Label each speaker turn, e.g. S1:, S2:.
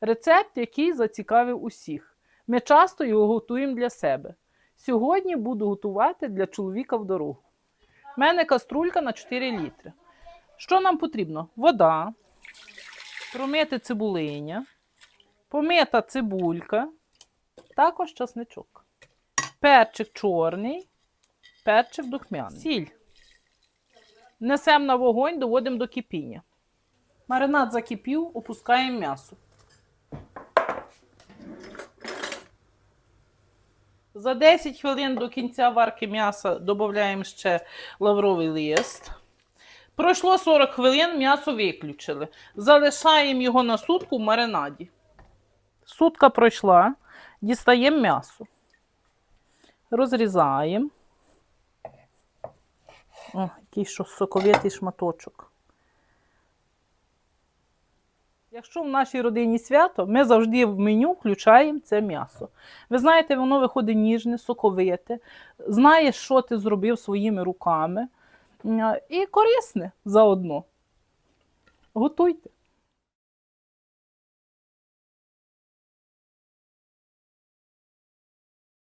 S1: Рецепт, який зацікавив усіх. Ми часто його готуємо для себе. Сьогодні буду готувати для чоловіка в дорогу. У мене каструлька на 4 літри. Що нам потрібно? Вода, промити цибулиня, помита цибулька, також часничок, перчик чорний, перчик духмяний, сіль. Несемо на вогонь, доводимо до кипіння. Маринад закипів, опускаємо м'ясо. За 10 хвилин до кінця варки м'яса додаємо ще лавровий лист. Пройшло 40 хвилин, м'ясо виключили. Залишаємо його на сутку в маринаді. Сутка пройшла, дістаємо м'ясо. Розрізаємо. О, який що соковитий шматочок. Якщо в нашій родині свято, ми завжди в меню включаємо це м'ясо. Ви знаєте, воно виходить ніжне, соковите, знаєш, що ти зробив своїми руками. І корисне заодно. Готуйте.